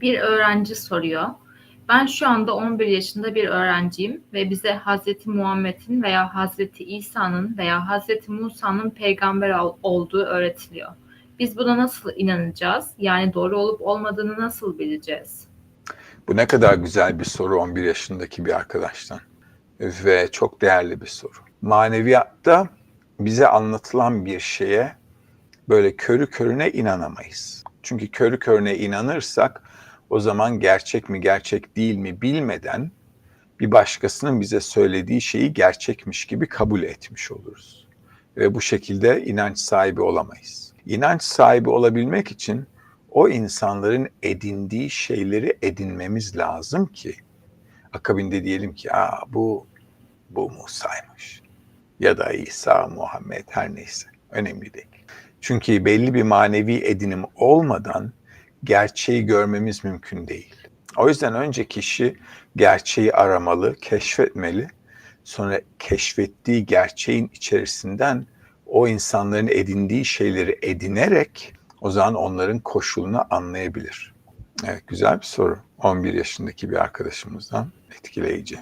Bir öğrenci soruyor. Ben şu anda 11 yaşında bir öğrenciyim ve bize Hazreti Muhammed'in veya Hazreti İsa'nın veya Hazreti Musa'nın peygamber ol- olduğu öğretiliyor. Biz buna nasıl inanacağız? Yani doğru olup olmadığını nasıl bileceğiz? Bu ne kadar güzel bir soru 11 yaşındaki bir arkadaştan. Ve çok değerli bir soru. Maneviyatta bize anlatılan bir şeye böyle körü körüne inanamayız. Çünkü körü körüne inanırsak o zaman gerçek mi gerçek değil mi bilmeden bir başkasının bize söylediği şeyi gerçekmiş gibi kabul etmiş oluruz. Ve bu şekilde inanç sahibi olamayız. İnanç sahibi olabilmek için o insanların edindiği şeyleri edinmemiz lazım ki akabinde diyelim ki Aa, bu bu Musa'ymış ya da İsa, Muhammed her neyse önemli değil. Çünkü belli bir manevi edinim olmadan gerçeği görmemiz mümkün değil. O yüzden önce kişi gerçeği aramalı, keşfetmeli. Sonra keşfettiği gerçeğin içerisinden o insanların edindiği şeyleri edinerek o zaman onların koşulunu anlayabilir. Evet güzel bir soru. 11 yaşındaki bir arkadaşımızdan etkileyici.